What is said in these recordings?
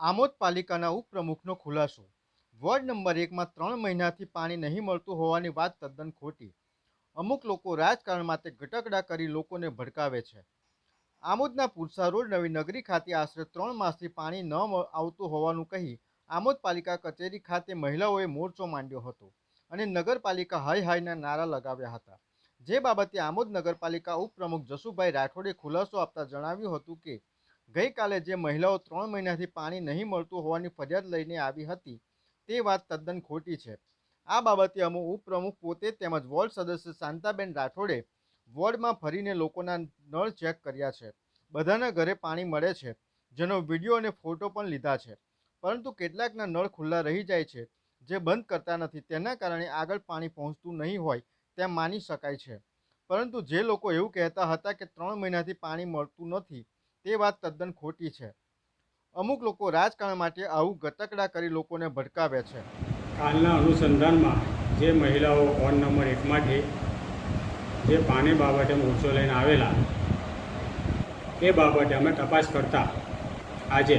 આમોદ પાલિકાના ઉપપ્રમુખનો ખુલાસો. Ward number એકમાં ત્રણ મહિનાથી પાણી નહીં મળતું હોવાની વાત તદ્દન ખોટી. અમુક લોકો રાજકારણ માટે ગટકડા કરી લોકોને ભડકાવે છે. આમોદના પુરસા રોડ નવી નગરી ખાતે આશરે ત્રણ માસથી પાણી ન આવતું હોવાનું કહી આમોદ પાલિકા કચેરી ખાતે મહિલાઓએ મોરચો માંડ્યો હતો અને નગરપાલિકા હાય હાયના નારા લગાવ્યા હતા. જે બાબતે આમોદ નગરપાલિકા ઉપપ્રમુખ જસુભાઈ રાઠોડે ખુલાસો આપતા જણાવ્યું હતું કે ગઈકાલે જે મહિલાઓ ત્રણ મહિનાથી પાણી નહીં મળતું હોવાની ફરિયાદ લઈને આવી હતી, તે વાત તદ્દન ખોટી છે. આ બાબતે અમુક ઉપપ્રમુખ પોતે તેમજ વોર્ડ સદસ્ય શાંતાબેન રાઠોડે વોર્ડમાં ફરીને લોકોના નળ ચેક કર્યા છે. બધાના ઘરે પાણી મળે છે, જેનો વીડિયો અને ફોટો પણ લીધા છે. પરંતુ કેટલાકના નળ ખુલ્લા રહી જાય છે, જે બંધ કરતા નથી. તેના કારણે આગળ પાણી પહોંચતું નહીં હોય તેમ માની શકાય છે. પરંતુ જે લોકો એવું કહેતા હતા કે ત્રણ મહિનાથી પાણી મળતું નથી તે વાત તદ્દન ખોટી છે. અમુક લોકો રાજકારણ માટે આવું ગતકડા કરી લોકોને ભડકાવે છે. કાલના અનુસંધાનમાં જે મહિલાઓ વોર્ડ નંબર એકમાંથી જે પાણી બાબતે મોરચો લઈને આવેલા, એ બાબતે અમે તપાસ કરતા આજે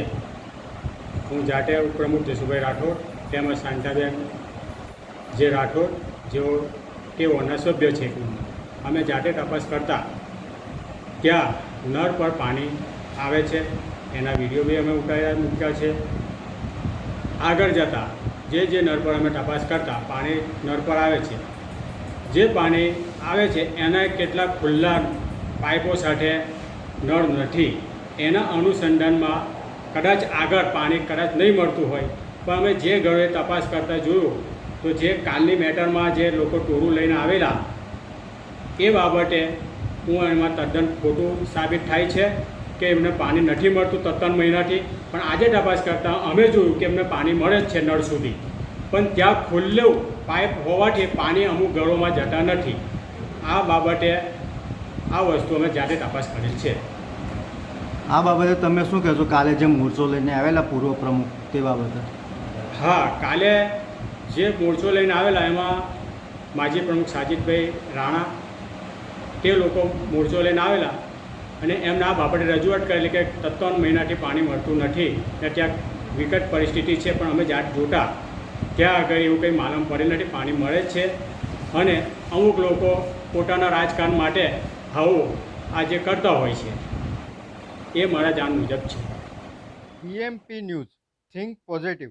હું જાતે પ્રમુખ જસુભાઈ રાઠોડ તેમજ શાંતાબેન જે રાઠોડ, જેઓ તેઓના સભ્ય છે. અમે જાતે તપાસ કરતા, ત્યાં નળ પર પાણી આવે છે. એના વીડિયો બી અમે ઉઠાવ્યા, મૂક્યા છે. આગળ જતાં જે જે નળ પર અમે તપાસ કરતા, પાણી નળ પર આવે છે. જે પાણી આવે છે, એના કેટલાક ખુલ્લા પાઇપો સાથે નળ નથી. એના અનુસંધાનમાં કદાચ આગળ પાણી કદાચ નહીં મળતું હોય, પણ અમે જે ઘરે તપાસ કરતાં જોયું, તો જે કાલની મેટરમાં જે લોકો ટોરું લઈને આવેલા, એ બાબતે હું એમાં તદ્દન ખોટું સાબિત થાય છે. કે એમને પાણી નથી મળતું તત્તન મહિનાથી. પણ આજે તપાસ કરતાં અમે જોયું કે એમને પાણી મળે જ છે નળ સુધી. પણ ત્યાં ખુલ્લું પાઇપ હોવાથી પાણી અમુક ઘરોમાં જતા નથી. આ બાબતે આ વસ્તુ અમે જાતે તપાસ કરી છે. આ બાબતે તમે શું કહેશો? કાલે જે મોરચો લઈને આવેલા પૂર્વ પ્રમુખ તે બાબતે? હા કાલે જે મોરચો લઈને આવેલા એમાં માજી પ્રમુખ સાજીદભાઈ રાણા તે લોકો મોરચો લઈને આવેલા. અને એમના બાબતે રજૂઆત કરેલી કે તત્વન મહિનાથી પાણી મળતું નથી, ને ત્યાં વિકટ પરિસ્થિતિ છે, પણ અમે જાત જોતા ત્યાં આગળ એવું કંઈ માલમ પડેલ નથી, પાણી મળે છે. અને અમુક લોકો પોતાના રાજકારણ માટે આવું આજે કરતા હોય છે. એ મારા જાણ મુજબ છે. BMP news, think positive.